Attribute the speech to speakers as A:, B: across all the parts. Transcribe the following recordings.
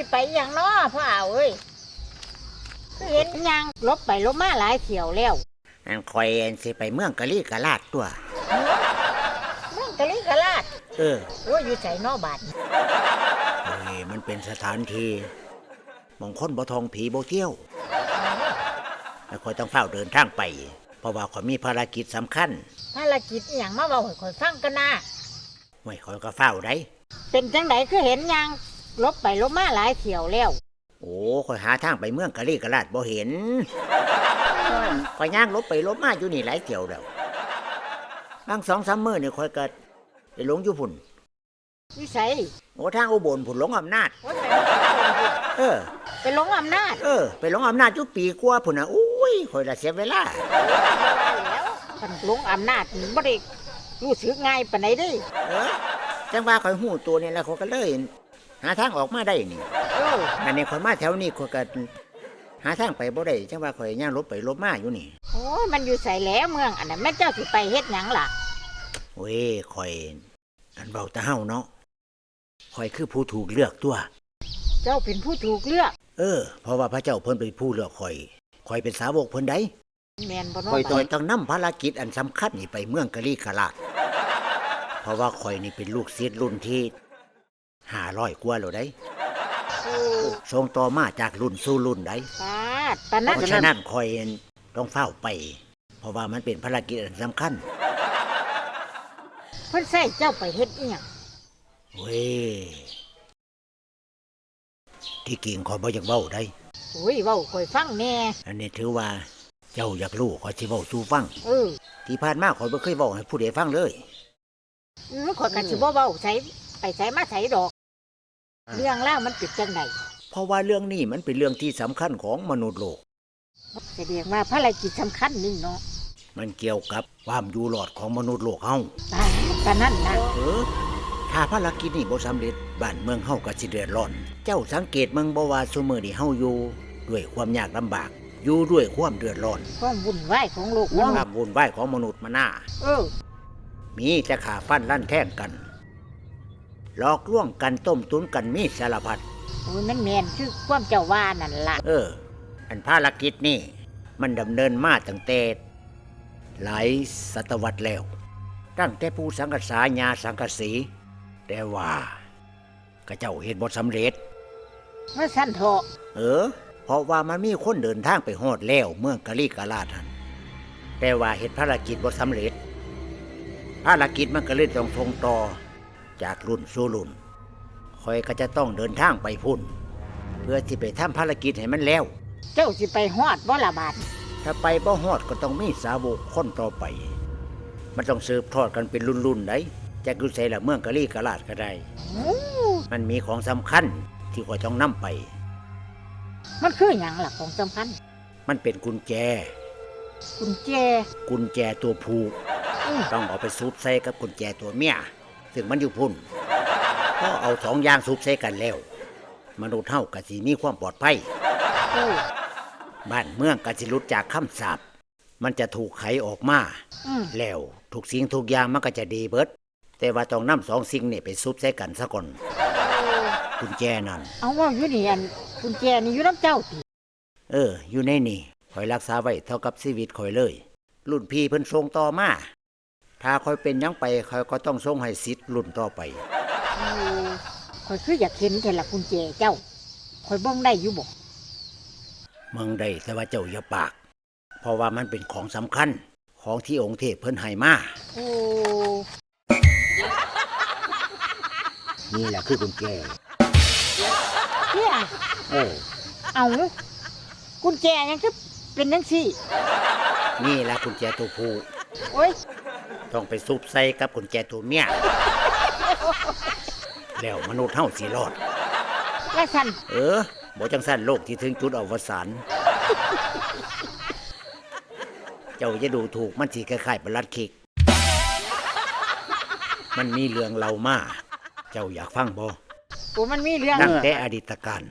A: โอ้ยสิไปอหย่างน้อพ่อเอาเอ้ยคือเห็นหยังลบไปลบมาหลายเที่ยวแล้ว
B: อันคอยอันสิไปเมืองกะลีกะลาดตัว
A: เมืองกะลิกะลาด
B: เออ
A: โอ้ยอยู่ใส่นอบาดนี่
B: เฮ้ยมันเป็นสถานที่มองคนบ่ทองผีบ่เที่ยวแล้วคอยต้องเฝ้าเดินทางไป เพราะว่าขอยมีภารกิจสำคัญ
A: ภารกิจอหย่างมาเว้าให้ข่อยฟังกันนะ
B: ไว้คอยก็เฝ้าได้
A: เป็นจังไดคือเห็นหยัง ลบไปลบมาหลายเที่ยวแล้ว
B: โอ้คอยหาทางไปเมืองกะลีกะลาดบ่เห็นคอยย่างลบไปลบมาอยู่นี่หลายเที่ยวแล้วบางสองสามมื้อนี่คอยก็ไปหลงอยู่พุ่น
A: วิสัย
B: โอ้ทางอุบลพุ่นหลงอำนาจ
A: โอ้ย
B: เออ
A: ไปหลงอำนาจ
B: เออ ไปหลงอำนาจอยู่ปีกว่าพุ่นน่ะอุ้ยคอยละเสียเวลา
A: แล้วมันหลงอำนาจนี่บ่ได้รู้สึกง่ายปานใดเด้
B: เออจังว่าคอยหูตัวนี่แล้วเขาก็เลย หาทางออกมาได้นี่
A: เออ
B: อันนี้คอยมาแถวนี้คอยก็หาทางไปบ่ได้จังว่าคอยย่างลบไปลบมาอยู่นี่
A: โอ้ยมันอยู่ใส่แล้วเมืองอันนั้นแม่เจ้าสิไปเฮ็ดหยังล่ะ
B: โอ้ยคอยอันเบาแตาเฮาเนาะคอยคือผู้ถูกเลือกตัว
A: เจ้าเป็นผู้ถูกเลือก
B: เออ เพราะว่าพระเจ้าเพิ่นเป็นผู้เลือกคอยคอยเป็นสาวกเพิ่นได้
A: แมนบ่เน้
B: คอย
A: อ
B: ต้องต้องนำภารกิจอันสำคัญนี่ไปเมืองกะลีกะลาดเพราะว่าคอยนี่เป็นลูกศิษย์รุ่นที่ ห้าร้อยกว่าแล้วได้
A: โอ้
B: ทรงต่อมาจากรุ่นสู่รุ่นได้
A: ปาดปานนั้น
B: เพราะฉะนั้นคอยต้องเฝ้าไป เพราะว่ามันเป็นภารกิจอันสำคัญ
A: เพิ่นใส่เจ้าไปเฮ็ดอีหยัง
B: เว้ยที่กิ่งคอยบ่อยากเว้าได้
A: โอ้ยเว้าข่อยฟังแน่
B: อันนี้ถือว่าเจ้าอยากรู้คอยสิเว้าสู่ฟัง
A: เออ
B: ที่ผ่านมาคอยบ่เคยเว้าให้ผู้ใดฟังเลย
A: เออข่อยก็สิบ่เว้าใส่ไปใส่มาใส่ดอก
B: อ่า
A: เรื่องราวมันเป็นจังได
B: เพราะว่าเรื่องนี้มันเป็นเรื่องที่สำคัญของมนุษย์โลก
A: แสดงว่าภารกิจสำคัญนี่เนาะ
B: มันเกี่ยวกับความอยู่รอดของมนุษย์โลกเฮา
A: ปาดปานนั้นนะ
B: เออถ้าภารกิจนี้บ่สำเร็จบ้านเมืองเฮาก็สิเดือดร้อน เจ้าสังเกตเมืองบ่ว่าซุมื้อนี้เฮาอยู่ด้วยความยากลำบาก อยู่ด้วยความเดือดร้อน
A: ความวุ่นวายของโลก
B: ค
A: เนาะ
B: วามวุ่นวายของมนุษย์มาหน้า
A: เออ
B: มีแต่ขาฟันลั่นแท่งกัน หลอกลวงกันต้มตุนกันมีสารพัด
A: โอ้ยมันแม่นคือความเจ้าว่านั่นล่ะ
B: เออ อันภารกิจนี่ มันดำเนินมาตั้งแต่หลายศตวรรษแล้ว ตั้งแต่ผู้สังกษาญาสังกสี แต่ว่าก็เจ้าเห็นบทสำเร็จ
A: ว่าสั่นเถาะ
B: เออ เพราะว่ามันมีคนเดินทางไปฮอดแล้วเมืองกะลีกะลาทันแต่ว่าเหตุภารกิจบ่สำเร็จ ภารกิจมันก็เลยต้องทรงต่อ จากรุ่นสู่รุ่นคอยก็จะต้องเดินทางไปพุ่น เพื่อที่ไปทำภารกิจให้มันแล้ว
A: เจ้าสิไปฮอดบ่ละบาด
B: ถ้าไปบ่ฮอดก็ต้องมีสาวกคนต่อไป มันต้องสืบทอดกันเป็นรุ่นๆได้จากยุใส่ละเมืองกะลีกะลาดก็ได้
A: โอ้
B: มันมีของสำคัญที่ข้อยต้องนำไป
A: มันคือหยังล่ะของสำคัญ
B: มันเป็นกุญแจ
A: กุญแจ
B: กุญแจตัวผูก
A: อือ
B: ต้องเอาไปซุบใส่กับกุญแจตัวเมีย ซึ่งมันอยู่พุ่นพอเอาสองอย่างซุบใส่กันแล้ว มนุษย์เฮาก็สิมีความปลอดภัย
A: เออ
B: บ้านเมืองก็สิหลุดจากคำสาปมันจะถูกไขออกมา
A: อืม
B: แล้วทุกสิ่งทุกอย่างมันก็จะดีเบิด แต่ว่าต้องนำสองสิ่งนี่ไปซุบใส่กันซะก่อนกุญแจนั่น
A: เอาว่าอยู่นี่อันกุญแจนี่อยู่น้ำเจ้าติ
B: เออ อยู่ในนี่คอยรักษาไว้เท่ากับชีวิตคอยเลย รุ่นพี่เพิ่นทรงต่อมา ถ้าคอยเป็นหยังไปคอยก็ต้องทรงให้สิทธิ์รุ่นต่อไป
A: โอ้ข่อยคืออยากเห็นแต่ละกุญแจเจ้าข่อยเบิ่งได้อยู่บ่
B: เมืองใดแต่ว่าเจ้าอย่าปาก เพราะว่ามันเป็นของสำคัญของที่องค์เทพเพิ่นให้มา
A: โอ้
B: นี่แหละคือกุญแจ
A: เฮีย
B: เออ
A: เอากุญแจยังคือเป็นจังซี่
B: นี่แหละกุญแจตัวผู้
A: โอ้ย
B: ต้องไปซุบใส่กับกุญแจตัวเมียแล้วมนุษย์เฮาสิรอด
A: แล้วสั่น
B: เออบ่จังสั้นโลกที่ถึงจุดอวสานเจ้าจะดูถูกมันสิคล้ายๆประหลัดคิก มันมีเรื่องเล่ามาเจ้าอยากฟังบ่
A: โอ้มันมีเรื่อง
B: ตั้งแต่อดีตการ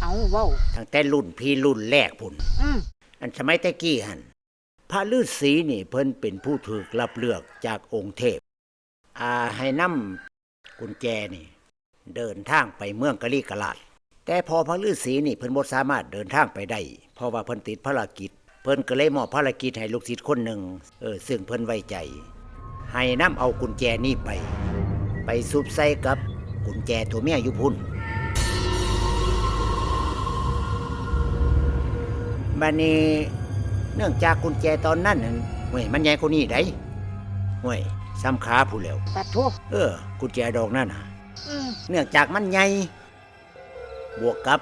A: เอาเว้า
B: ตั้งแต่รุ่นพี่รุ่นแรกพุ่น
A: อืม
B: อันสมัยแต่กี้หัน พระฤาษีนี่เพิ่นเป็นผู้ถูกรับเลือกจากองค์เทพ อาให้นำกุญแจนี่ เดินทางไปเมืองกะลีกะลาด แต่พอพระฤาษีนี่เพิ่นบ่สามารถเดินทางไปได้ เพราะว่าเพิ่นติดภารกิจ เพิ่นก็เลยมอบภารกิจให้ลูกศิษย์คนหนึ่งเออซึ่งเพิ่นไว้ใจ ให้นํเอากุญแจนี่ไป ไปซุบใส่กับกุญแจตัวเมียอยู่พุ่นบัดนี้ เนื่องจากกุญแจตอนนั้นนั่นเว้ยมันใหญ่กว่านี้ได้เว้ยซ้ำขาผู้แล้ว
A: ปัดทุก
B: เออ กุญแจดอกนั่นน่ะ
A: อืม
B: เนื่องจากมันใหญ่บวกกับ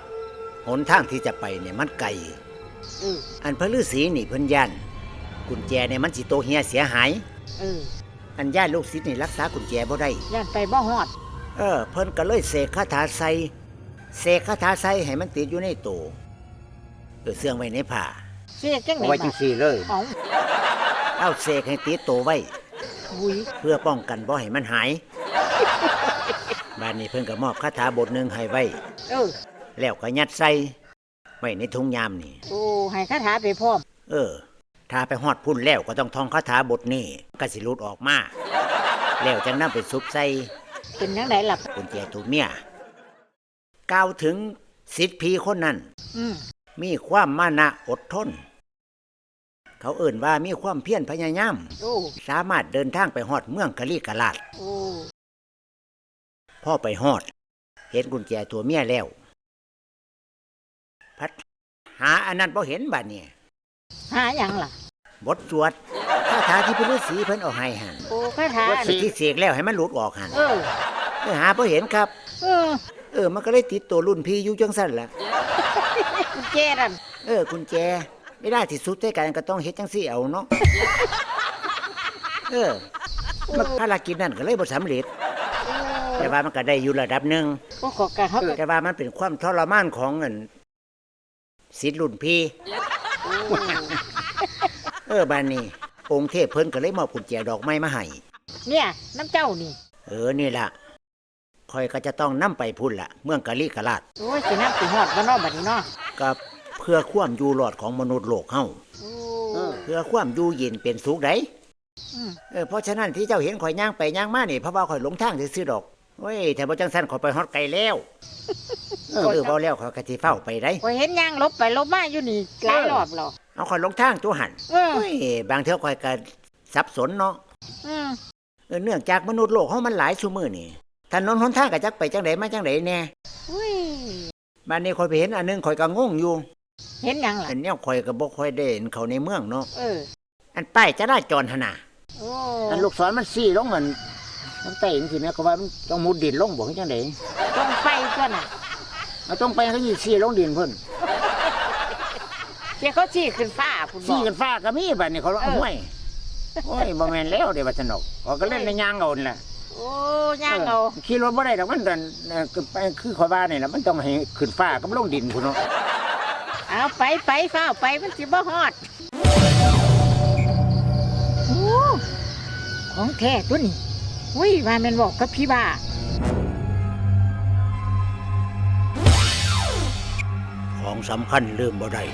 B: หนทางที่จะไปเนี่ยมันไกล
A: เออ
B: อันพระฤาษีนี่เพิ่นย่านกุญแจเนี่ยมันสิโตเฮียเสียหาย
A: เออ
B: อันย่านลูกศิษย์นี่รักษากุญแจบ่ได้
A: ย่านไปบ่ฮอด
B: เออ เพิ่นก็เลยเสกคาถาใส่เสกคาถาใส่ให้มันติดอยู่ในโตเออเสื่องไว้ในผ้า
A: เสียจังไหน
B: เอาไว้จังซี่เลย
A: เอา
B: เอาเสกให้ติดโตไว้
A: บุย
B: เพื่อป้องกันบ่ให้มันหาย บ้านนี้เพิ่นก็มอบคาถาบทหนึ่งให้ไว้
A: เออ
B: แล้วก็ยัดใส่ไว้ในถุงยามนี่
A: โอ้ให้คาถาไปพร้อม
B: เออ ถ้าไปฮอดพุ่นแล้วก็ต้องท่องคาถาบทนี้ก็สิหลุดออกมา แล้วจังนำไปซุบใส่
A: เป็นจังไดล่ะ
B: กุญแจถูกเมียกล่าวถึงสิทธิพีคนนั้น
A: อืม
B: มีความมานะอดทน เขาเอ่นว่ามีความเพียรพยายาม
A: โอ้
B: สามารถเดินทางไปฮอดเมืองกะลีกะลาด
A: โอ้
B: พ่อไปฮอด เห็นกุญแจตัวเมียแล้ว พัดหาอันนั้นพอเห็นบัดเนี่ย
A: หาหยังล่ะ
B: บทสวดคาถาที่พระฤาษีเพิ่นเอาให้หัน
A: โอ้คาถา
B: บทที่เสกแล้วให้มันหลุดออกหัน
A: เออ
B: เออหาพอเห็นครับ
A: เออ
B: เออมันก็เลยติดตัวรุ่นพี่อยู่จังสั้นแหละ
A: กุญแจนั่น
B: เออกุญแจไม่ได้ที่สุดแต่กันก็ต้องเฮ็ดจังซี่เอาเนาะเออมันภารกิจนั่นก็เลยบ่สำเร็จ
A: เอ
B: แต่
A: อ
B: ว่ามันก็ได้อยู่ระดับหนึ่ง
A: ก็ขอกะเขาก็
B: แต่ว่ามันเป็นความทรมานของเงินศิษย์รุ่นพี่
A: โอ้
B: เออบานนี้ องค์เทพเพิ่นก็เลยมอบกุญแจดอกไม้มาให้
A: เนี่ยน้ำเจ้านี่
B: เออนี่ล่ะ คอยก็จะต้องนํไปพุ่นละเมืองกะลีกะลาด
A: โอ้ยสิน้ำสิฮอดบ่เนาะบัดนี้เนาะ
B: กับเพื่อความอยู่รอดของมนุษย์โลกเฮา
A: โอ้
B: เพื่อความอยู่เย็นเป็นสุขได
A: อืม
B: เออเพราะฉะนั้นที่เจ้าเห็นข่อยย่างไปย่างมานี่เพราะว่าข่อยหลงทางซื่อๆดอกเว้ยแต่บ่จังซั่นข่อยไปฮอดไกลแล้วเออเออบ่แล้วข่อยก็สิเฝ้าไปได้
A: ข่อยเห็นยางลบไปลบมาอยู่นี่หลายรอบแล้ว
B: เอาข่อยหลงทางตัวหัน
A: เออ
B: เฮ้ยบางเทื่อข่อยก็สับสนเนาะ
A: อืม
B: เออเนื่องจากมนุษย์โลกเฮามันหลายชั่วมื้อนี่ ถนนหนทางก็จักไปจังไดมาจังไดแน่
A: อุ้ย
B: บัดนี้ข่อยไปเห็นอันหนึงข่อยก็งงอยู่
A: เห็นหยังล่ะ
B: อันเนี้ยข่อยก็บ่ค่อยได้เห็นเขาในเมืองเนาะ
A: เออ
B: อันป้ายจราจรหั่นน่ะ
A: โอ้
B: อันลูกศรมันซี่ลงมันมันเตะจังซี่แม่ก็ว่ามันต้องมุดดินลงบ่คือจังได
A: ต้องไปก่อนน่ะ
B: เอาต้องไปเขาสิซี่ลงดินเพิ่น
A: เดี๋ยวเขาชี้ขึ้นฟ้าพุ่นบ
B: ซี่
A: อก
B: กันฟ้าก็มีบัดนี้เขา
A: เอ
B: เอา
A: อ
B: ห้วยโอ้ยบ่แม่นแล้วเดี๋ยวว่าสนุกเขาก็เล่นในยางเอานั่นแหละ
A: โอ้ย่างเอา
B: ขี่รถบ่ได้ดอกมันดันเอ่อคือไปคือขอยว่านี่ล่ะมันต้องให้ขึ้นฟ้ากับลงดินพุ่นเนาะ
A: เอาไปไปฟ้าวไปมันสิบ่ฮอดโอ้ของแท้ตัวนี้อุ้ยว่าแม่นบอกกับพี่บ้า
B: ของสำคัญลืมบ่ได้